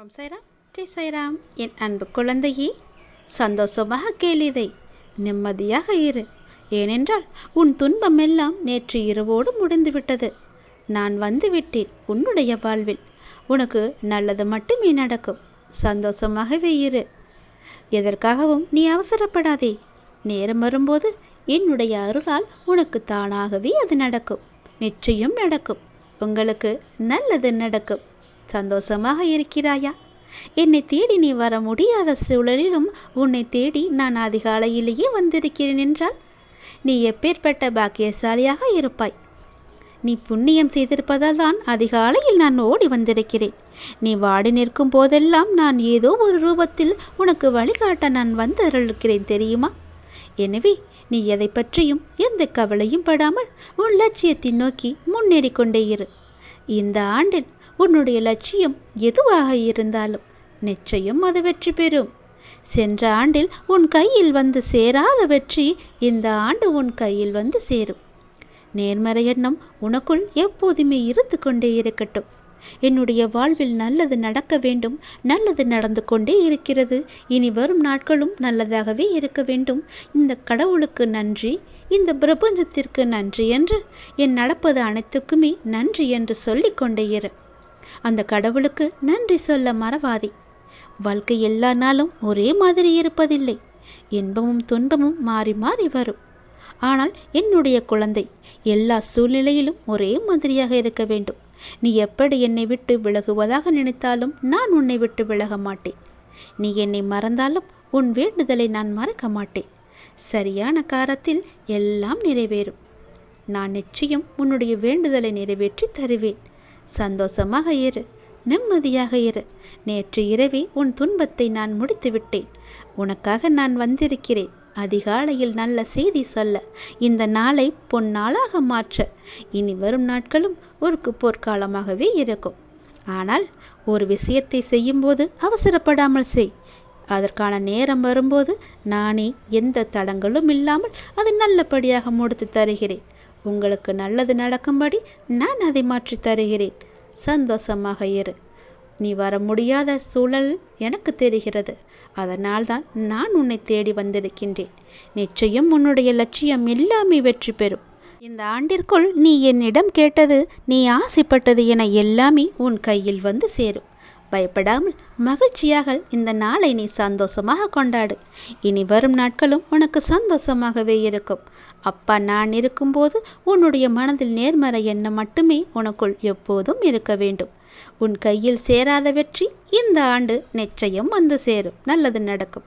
ஓம் சைராம். ஜெய் சைராம். என் அன்பு குழந்தையே சந்தோஷமாக கேளிதை நிம்மதியாக இரு. ஏனென்றால் உன் துன்பம் எல்லாம் நேற்று இரவோடு முடிந்துவிட்டது. நான் வந்துவிட்டேன் உன்னுடைய வாழ்வில். உனக்கு நல்லது மட்டுமே நடக்கும். சந்தோஷமாகவே இரு. எதற்காகவும் நீ அவசரப்படாதே. நேரம் வரும்போது என்னுடைய அருளால் உனக்கு தானாகவே அது நடக்கும். நிச்சயம் நடக்கும். உங்களுக்கு நல்லது நடக்கும். சந்தோஷமாக இருக்கிறாயா? என்னை தேடி நீ வர முடியாத சூழலிலும் உன்னை தேடி நான் அதிகாலையிலேயே வந்திருக்கிறேன் என்றால் நீ எப்பேற்பட்ட பாக்கியசாலியாக இருப்பாய்? நீ புண்ணியம் செய்திருப்பதால் தான் அதிகாலையில் நான் ஓடி வந்திருக்கிறேன். நீ வாடி நிற்கும் போதெல்லாம் நான் ஏதோ ஒரு ரூபத்தில் உனக்கு வழிகாட்ட நான் வந்து தெரியுமா? எனவே நீ எதை பற்றியும் எந்த கவலையும் படாமல் உன் லட்சியத்தை நோக்கி முன்னேறி கொண்டே இரு. இந்த ஆண்டில் உன்னுடைய லட்சியம் எதுவாக இருந்தாலும் நிச்சயம் அது வெற்றி பெறும். சென்ற ஆண்டில் உன் கையில் வந்து சேராத வெற்றி இந்த ஆண்டு உன் கையில் வந்து சேரும். நேர்மறை எண்ணம் உனக்குள் எப்போதுமே இருந்து கொண்டே இருக்கட்டும். என்னுடைய வாழ்வில் நல்லது நடக்க வேண்டும் நல்லது நடந்து கொண்டே இருக்கிறது. இனி வரும் நாட்களும் நல்லதாகவே இருக்க வேண்டும். இந்த கடவுளுக்கு நன்றி இந்த பிரபஞ்சத்திற்கு நன்றி என்று என் நடப்பது அனைத்துக்குமே நன்றி என்று சொல்லிக் கொண்டே இரு. அந்த கடவுளுக்கு நன்றி சொல்ல மறவாதே. வாழ்க்கை எல்லா நாளும் ஒரே மாதிரி இருப்பதில்லை. இன்பமும் துன்பமும் மாறி மாறி வரும். ஆனால் என்னுடைய குழந்தை எல்லா சூழ்நிலையிலும் ஒரே மாதிரியாக இருக்க வேண்டும். நீ எப்படி என்னை விட்டு விலகுவதாக நினைத்தாலும் நான் உன்னை விட்டு விலக மாட்டேன். நீ என்னை மறந்தாலும் உன் வேண்டுதலை நான் மறக்க மாட்டேன். சரியான காலத்தில் எல்லாம் நிறைவேறும். நான் நிச்சயம் உன்னுடைய வேண்டுதலை நிறைவேற்றி தருவேன். சந்தோஷமாக இரு நிம்மதியாக இரு. நேற்று இரவே உன் துன்பத்தை நான் முடித்து விட்டேன் உனக்காக நான் வந்திருக்கிறேன். அதிகாலையில் நல்ல செய்தி சொல்ல. இந்த நாளை பொன்னாளாக மாற்ற. இனி வரும் நாட்களும் ஒரு போர்க்காலமாகவே இருக்கும். ஆனால் ஒரு விஷயத்தை செய்யும்போது அவசரப்படாமல் செய். அதற்கான நேரம் வரும்போது நானே எந்த தடங்களும் இல்லாமல் அதை நல்லபடியாக முடித்து தருகிறேன். உங்களுக்கு நல்லது நடக்கும்படி நான் அதை மாற்றி தருகிறேன். சந்தோஷமாக இரு. நீ வர முடியாத சூழல் எனக்கு தெரிகிறது. அதனால்தான் நான் உன்னை தேடி வந்திருக்கின்றேன். நிச்சயம் உன்னுடைய லட்சியம் எல்லாமே வெற்றி பெறும். இந்த ஆண்டிற்குள் நீ என்னிடம் கேட்டது நீ ஆசைப்பட்டது என எல்லாமே உன் கையில் வந்து சேரும். பயப்படாமல் மகிழ்ச்சியாக இந்த நாளை நீ சந்தோஷமாக கொண்டாடு. இனி வரும் நாட்களும் உனக்கு சந்தோஷமாகவே இருக்கும். அப்பா நான் இருக்கும்போது உன்னுடைய மனதில் நேர்மறை எண்ணம் மட்டுமே உனக்குள் எப்போதும் இருக்க வேண்டும். உன் கையில் சேராத வெற்றி இந்த ஆண்டு நிச்சயம் வந்து சேரும். நல்லது நடக்கும்.